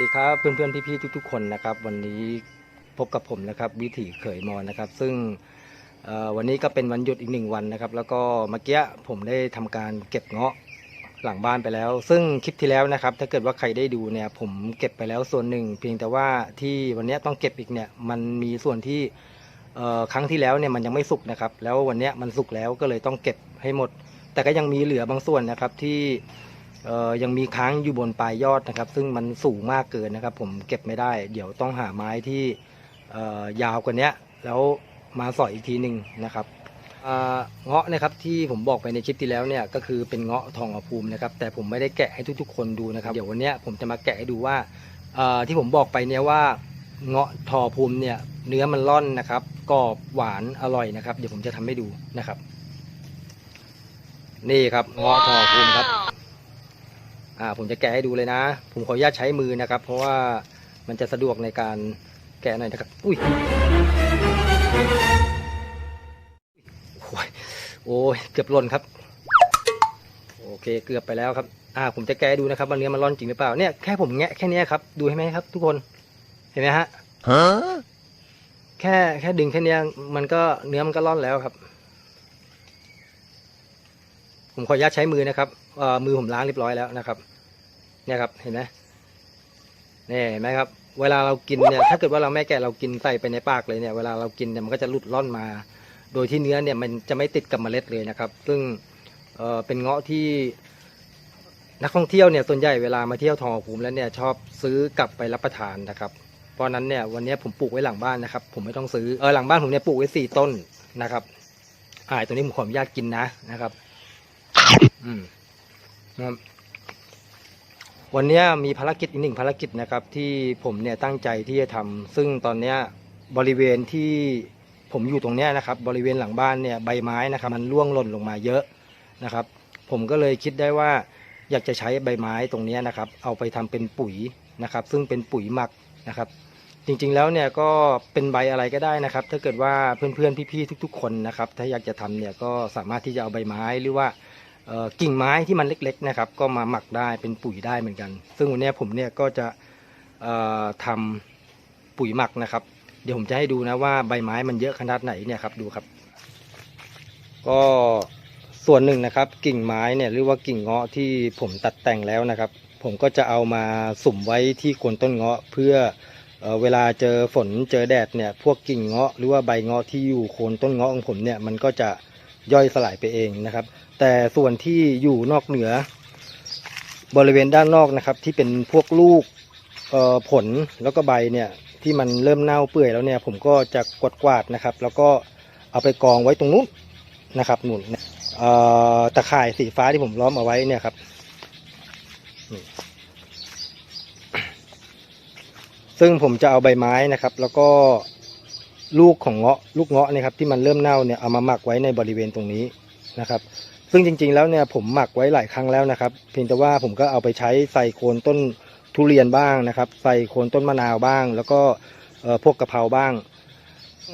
ดีครับเพื่อนๆพี่ๆทุก ๆ คนนะครับ วันนี้พบกับผมนะครับวิถีเขยมอนนะครับ ซึ่งวันนี้ก็เป็นวันหยุดอีกหนึ่งวันนะครับ แล้วก็เมื่อกี้ผมได้ทำการเก็บเงาะหลังบ้านไปแล้ว ซึ่งคลิปที่แล้วนะครับ ถ้าเกิดว่าใครได้ดูเนี่ย ผมเก็บไปแล้วส่วนหนึ่ง เพียงแต่ว่าที่วันนี้ต้องเก็บอีกเนี่ยมันมีส่วนที่ครั้งที่แล้วเนี่ยมันยังไม่สุกนะครับ แล้ววันนี้มันสุกแล้วก็เลยต้องเก็บให้หมด แต่ก็ยังมีเหลือบางส่วนนะครับที่ ยังมีค้างอยู่บนปลายยอดนะครับ ซึ่งมันสูงมากเกินนะครับ ผมเก็บไม่ได้ เดี๋ยวต้องหาไม้ที่ยาวกว่านี้แล้วมาสอยอีกทีหนึ่งนะครับเงาะนะครับที่ผมบอกไปในคลิปที่แล้วเนี่ยก็คือเป็นเงาะทองอภูมินะครับแต่ผมไม่ได้แกะให้ทุกๆ คนดูนะครับ เดี๋ยววันนี้ผมจะมาแกะให้ดูว่าที่ผมบอกไปเนี่ยว่าเงาะทองภูมิเนี่ยเนื้อมันร่อนนะครับกรอบหวานอร่อยนะครับ เดี๋ยวผมจะทำให้ดูนะครับ นี่ครับเงาะทองอภูมิครับ อ่าผมจะแกะให้ดูเลยนะ ผมขออนุญาตใช้มือนะครับ เพราะว่ามันจะสะดวกในการแกะหน่อยนะครับ อุ้ยโอ้ยโอ้ยเกือบหล่นครับ โอเคเกือบไปแล้วครับ อ่า ผมจะแกะให้ดูนะครับว่าเนื้อมันร่อนจริงหรือเปล่าเนี่ยแค่ผมแงะแค่เนี้ยครับดูให้ไหมครับ ทุกคนเห็นไหมฮะ Huh? แค่แค่ดึงแค่เนี้ยมันก็เนื้อมันก็ร่อนแล้วครับ ผมขออนุญาตใช้มือนะครับเอ่อมือผมล้างเรียบร้อยแล้วนะครับ เนี่ยครับเห็นไหมนี่เห็นไหมครับ เวลาเรากินเนี่ยถ้าเกิดว่าเราไม่แกะเรากินใส่ไปในปากเลยเนี่ยเวลาเรากินเนี่ยมันก็จะหลุดล่อนมา โดยที่เนื้อเนี่ยมันจะไม่ติดกับเมล็ดเลยนะครับ ซึ่งเออเป็นเงาะที่นักท่องเที่ยวเนี่ยส่วนใหญ่เวลามาเที่ยวทองภูมิแล้วเนี่ยชอบซื้อกลับไปรับประทานนะครับเพราะฉะนั้นเนี่ยวันนี้ผมปลูกไว้หลังบ้านนะครับ ผมไม่ต้องซื้อเออหลังบ้านผมเนี่ยปลูกไว้สี่ต้นนะครับอ่าตัวนี้ผมขออนุญาตกินนะนะครับ อืมนะครับ วันนี้มีภารกิจอีกหนึ่งภารกิจนะครับที่ผมเนี่ยตั้งใจที่จะทำซึ่งตอนนี้บริเวณที่ผมอยู่ตรงนี้นะครับ บริเวณหลังบ้านเนี่ยใบไม้นะครับมันร่วงหล่นลงมาเยอะนะครับ ผมก็เลยคิดได้ว่าอยากจะใช้ใบไม้ตรงนี้นะครับ เอาไปทำเป็นปุ๋ยนะครับ ซึ่งเป็นปุ๋ยหมักนะครับ จริงๆแล้วเนี่ยก็เป็นใบอะไรก็ได้นะครับ ถ้าเกิดว่าเพื่อนๆพี่ๆทุก ๆ คนนะครับ ถ้าอยากจะทำเนี่ยก็สามารถที่จะเอาใบไม้หรือว่า กิ่งไม้ที่มันเล็กๆนะครับ ก็มาหมักได้เป็นปุ๋ยได้เหมือนกัน ซึ่งวันนี้ผมเนี่ยก็จะทำปุ๋ยหมักนะครับ เดี๋ยวผมจะให้ดูนะว่าใบไม้มันเยอะขนาดไหนเนี่ยครับดูครับ ก็ส่วนหนึ่งนะครับ กิ่งไม้เนี่ยหรือว่ากิ่งเงาะที่ผมตัดแต่งแล้วนะครับ ผมก็จะเอามาสุ่มไว้ที่โคนต้นเงาะเพื่อเอ่อเวลาเจอฝนเจอแดดเนี่ยพวกกิ่งเงาะหรือว่าใบเงาะที่อยู่โคนต้นเงาะของผมเนี่ยมันก็จะ ย่อยสลายไปเองนะครับ แต่ส่วนที่อยู่นอกเหนือ บริเวณด้านนอกนะครับ ที่เป็นพวกลูกผลแล้วก็ใบเนี่ยที่มันเริ่มเน่าเปื่อยแล้วเนี่ยผมก็จะกวาดกวาดนะครับ แล้วก็เอาไปกองไว้ตรงนู้นนะครับหนุนตะข่ายสีฟ้าที่ผมล้อมเอาไว้เนี่ยครับซึ่งผมจะเอาใบไม้นะครับ แล้วก็ ลูกของเงาะลูกเงาะเนะครับที่มันเริ่มเน่าเนี่ยเอามาหมักไว้ในบริเวณตรงนี้นะครับ ซึ่งจริงๆแล้วเนี่ยผมหมักไว้หลายครั้งแล้วนะครับ เพียงแต่ว่าผมก็เอาไปใช้ใส่โคนต้นทุเรียนบ้างนะครับ ใส่โคนต้นมะนาวบ้าง แล้วก็พวกกะเพราบ้าง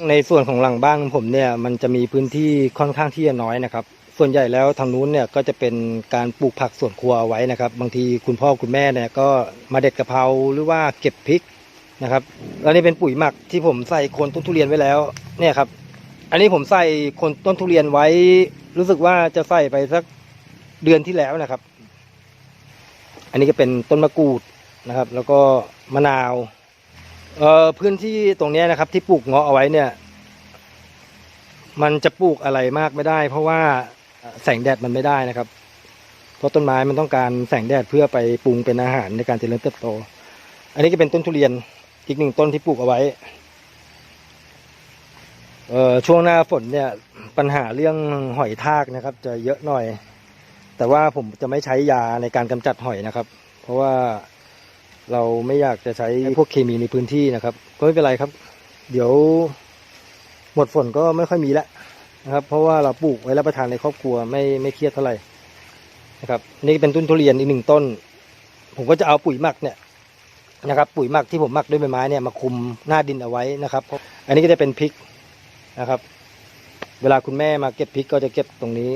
ในส่วนของหลังบ้านของผมเนี่ยมันจะมีพื้นที่ค่อนข้างที่จะน้อยนะครับ ส่วนใหญ่แล้วทางนู้นเนี่ยก็จะเป็นการปลูกผักสวนครัวเอาไว้นะครับ บางทีคุณพ่อคุณแม่เนี่ยก็มาเด็ดกะเพราหรือว่าเก็บพริก นะครับแล้วนี่เป็นปุ๋ยหมักที่ผมใส่โคนต้นทุเรียนไว้แล้ว เนี่ยครับ อันนี้ผมใส่โคนต้นทุเรียนไว้ รู้สึกว่าจะใส่ไปสักเดือนที่แล้วนะครับ อันนี้ก็เป็นต้นมะกรูดนะครับ แล้วก็มะนาว เอ่อพื้นที่ตรงนี้นะครับ ที่ปลูกเงาะเอาไว้เนี่ย มันจะปลูกอะไรมากไม่ได้ เพราะว่าแสงแดดมันไม่ได้นะครับ เพราะต้นไม้มันต้องการแสงแดดเพื่อไปปรุงเป็นอาหารในการเจริญเติบโต อันนี้ก็เป็นต้นทุเรียน อีกหนึ่งต้นที่ปลูกเอาไว้เอ่อช่วงหน้าฝนเนี่ยปัญหาเรื่องหอยทากนะครับ จะเยอะหน่อย แต่ว่าผมจะไม่ใช้ยาในการกำจัดหอยนะครับ เพราะว่าเราไม่อยากจะใช้พวกเคมีในพื้นที่นะครับ ก็ไม่เป็นไรครับ เดี๋ยวหมดฝนก็ไม่ค่อยมีแล้วนะครับ เพราะว่าเราปลูกไว้รับประทานในครอบครัวไม่ไม่เครียดเท่าไหร่นะครับ นี่เป็นต้นทุเรียนอีกหนึ่งต้น ผมก็จะเอาปุ๋ยหมักเนี่ย นะครับปุ๋ยหมักที่ผมหมักด้วยใบไม้เนี่ยมาคุมหน้าดินเอาไว้นะครับเพราะอันนี้ก็จะเป็นพริกนะครับ เวลาคุณแม่มาเก็บพริกก็จะเก็บตรงนี้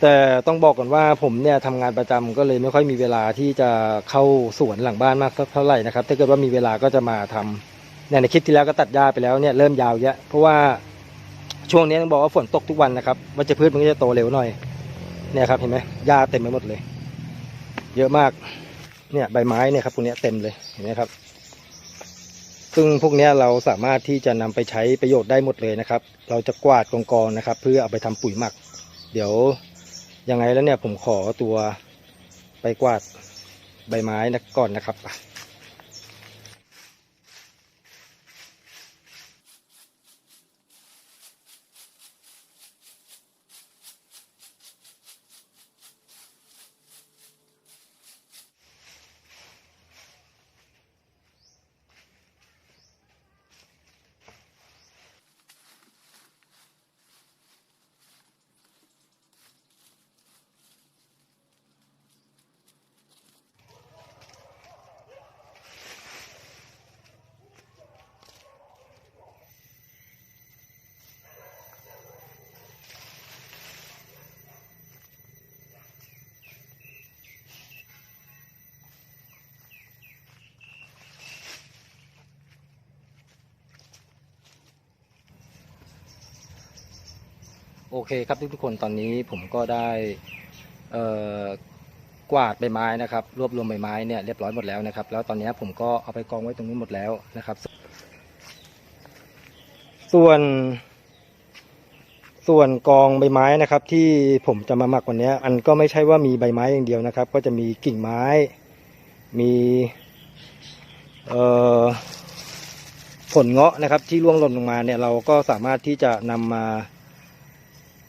แต่ต้องบอกก่อนว่าผมเนี่ยทำงานประจำก็เลยไม่ค่อยมีเวลาที่จะเข้าสวนหลังบ้านมากสักเท่าไหร่นะครับ ถ้าเกิดว่ามีเวลาก็จะมาทำเนี่ยในคลิปที่แล้วก็ตัดหญ้าไปแล้วเนี่ยเริ่มยาวเยอะเพราะว่าช่วงนี้ต้องบอกว่าฝนตกทุกวันนะครับวัชพืชมันก็จะโตเร็วหน่อยเนี่ยครับเห็นไหมหญ้าเต็มไปหมดเลย เยอะมาก เนี่ยใบไม้เนี่ยครับพวกนี้เต็มเลยเห็นไหมครับ ซึ่งพวกนี้เราสามารถที่จะนำไปใช้ประโยชน์ได้หมดเลยนะครับ เราจะกวาดกองกองนะครับ เพื่อเอาไปทำปุ๋ยหมัก เดี๋ยวยังไงแล้วเนี่ยผมขอตัวไปกวาดใบไม้นะก่อนนะครับ โอเคครับทุกๆคนตอนนี้ผมก็ได้กวาดใบไม้นะครับ รวบรวมใบไม้เนี่ยเรียบร้อยหมดแล้วนะครับ แล้วตอนนี้ผมก็เอาไปกองไว้ตรงนู้นหมดแล้วนะครับ ส่วน ส่วนกองใบไม้นะครับ ที่ผมจะมาหมักวันนี้อันก็ไม่ใช่ว่ามีใบไม้อย่างเดียวนะครับ ก็จะมีกิ่งไม้ มีผลเงาะนะครับ ที่ร่วงหล่นลงมาเนี่ยเราก็สามารถที่จะนำมา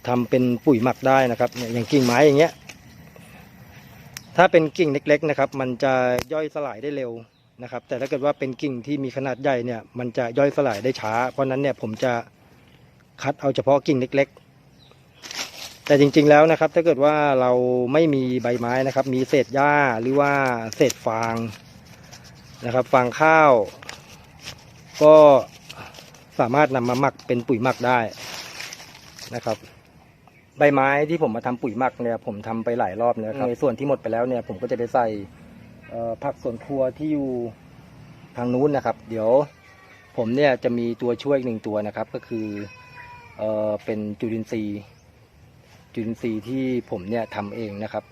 ทำเป็นปุ๋ยหมักได้นะครับเนี่ยอย่างกิ่งไม้อย่างเงี้ย ถ้าเป็นกิ่งเล็ก ๆนะครับ มันจะย่อยสลายได้เร็วนะครับ แต่ถ้าเกิดว่าเป็นกิ่งที่มีขนาดใหญ่เนี่ยมันจะย่อยสลายได้ช้า เพราะฉะนั้นเนี่ยผมจะคัดเอาเฉพาะกิ่งเล็ก ๆ แต่จริง ๆแล้วนะครับ ถ้าเกิดว่าเราไม่มีใบไม้นะครับ มีเศษหญ้าหรือว่าเศษฟางนะครับ ฟางข้าว ก็สามารถนำมาหมักเป็นปุ๋ยหมักได้นะครับ ใบไม้ที่ผมมาทำปุ๋ยหมักเนี่ยผมทำไปหลายรอบแล้วครับในส่วนที่หมดไปแล้วเนี่ยผมก็จะไปใส่ผักสวนครัวที่อยู่ทางนู้นนะครับ เดี๋ยวผมเนี่ยจะมีตัวช่วยอีกหนึ่งตัวนะครับ ก็คือเอ่อเป็นจุลินทรีย์จุลินทรีย์ที่ผมเนี่ยทำเองนะครับ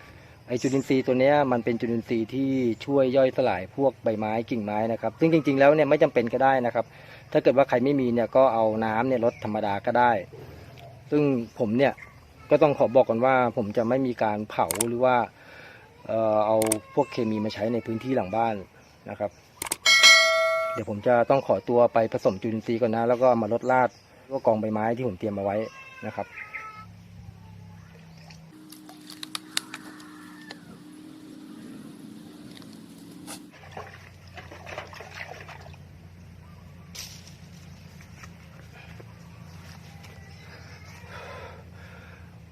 ไอจุลินทรีย์ตัวเนี้ยมันเป็นจุลินทรีย์ที่ช่วยย่อยสลายพวกใบไม้กิ่งไม้นะครับ ซึ่งจริง ๆ แล้วเนี่ยไม่จำเป็นก็ได้นะครับ ถ้าเกิดว่าใครไม่มีเนี่ยก็เอาน้ำเนี่ยลดธรรมดาก็ได้ ซึ่งผมเนี่ย ก็ต้องขอบอกก่อนว่าผมจะไม่มีการเผาหรือว่าเอ่อเอาพวกเคมีมาใช้ในพื้นที่หลังบ้านนะครับ เดี๋ยวผมจะต้องขอตัวไปผสมจุลินทรีย์ก่อนนะ แล้วก็มาลดราดพวกกองใบไม้ที่ผมเตรียมมาไว้นะครับ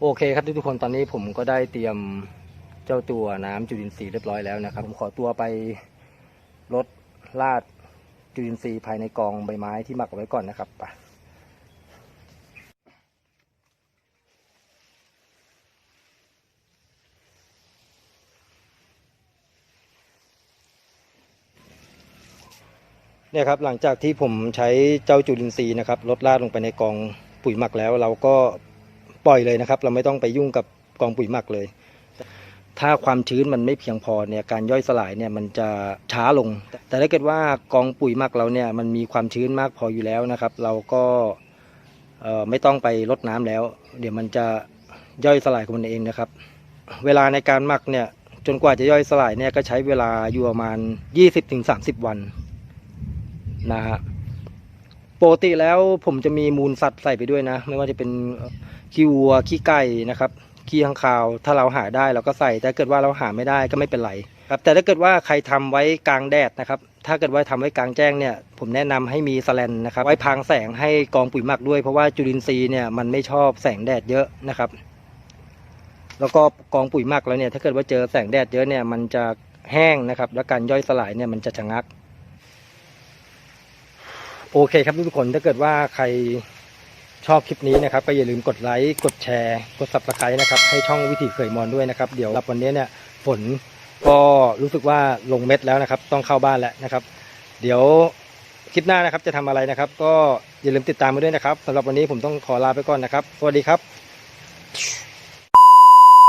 โอเคครับทุกๆคนตอนนี้ผมก็ได้เตรียมเจ้าตัวน้ำจุลินทรีย์เรียบร้อยแล้วนะครับ ผมขอตัวไปลดลาดจุลินทรีย์ภายในกองใบไม้ที่หมักไว้ก่อนนะครับไปเนี่ยครับหลังจากที่ผมใช้เจ้าจุลินทรีย์นะครับลดลาดลงไปในกองปุ๋ยหมักแล้ว เราก็ ปล่อยเลยนะครับ เราไม่ต้องไปยุ่งกับกองปุ๋ยหมักเลย ถ้าความชื้นมันไม่เพียงพอเนี่ยการย่อยสลายเนี่ยมันจะช้าลง แต่ถ้าเกิดว่ากองปุ๋ยหมักเราเนี่ยมันมีความชื้นมากพออยู่แล้วนะครับ เราก็ไม่ต้องไปรดน้ำแล้ว เดี๋ยวมันจะย่อยสลายของมันเองนะครับ เวลาในการหมักเนี่ยจนกว่าจะย่อยสลายเนี่ยก็ใช้เวลาอยู่ประมาณ 20-30 วันนะฮะปกติแล้วผมจะมีมูลสัตว์ใส่ไปด้วยนะ ไม่ว่าจะเป็น ขี้วัวขี้ไก่นะครับขี้ข้างคาว ถ้าเราหาได้เราก็ใส่ แต่เกิดว่าเราหาไม่ได้ก็ไม่เป็นไรครับแต่ถ้าเกิดว่าใครทำไว้กลางแดดนะครับ ถ้าเกิดว่าทำไว้กลางแจ้งเนี่ย ผมแนะนำให้มีสแลนนะครับ ไว้พรางแสงให้กองปุ๋ยหมักด้วย เพราะว่าจุลินทรีย์เนี่ยมันไม่ชอบแสงแดดเยอะนะครับ แล้วก็กองปุ๋ยหมักแล้วเนี่ย ถ้าเกิดว่าเจอแสงแดดเยอะเนี่ย มันจะแห้งนะครับ แล้วการย่อยสลายเนี่ยมันจะชะงัก โอเคครับทุกคน ถ้าเกิดว่าใคร ชอบคลิปนี้นะครับก็อย่าลืมกดไลค์กดแชร์ กดซับสไครต์นะครับให้ช่องวิถีเขยมอนด้วยนะครับเดี๋ยวรับวันนี้เนี่ยฝนก็รู้สึกว่าลงเม็ดแล้วนะครับ ต้องเข้าบ้านแล้วนะครับ เดี๋ยวคลิปหน้านะครับจะทำอะไรนะครับ ก็อย่าลืมติดตามมาด้วยนะครับสำหรับวันนี้ผมต้องขอลาไปก่อนนะครับ สวัสดีครับ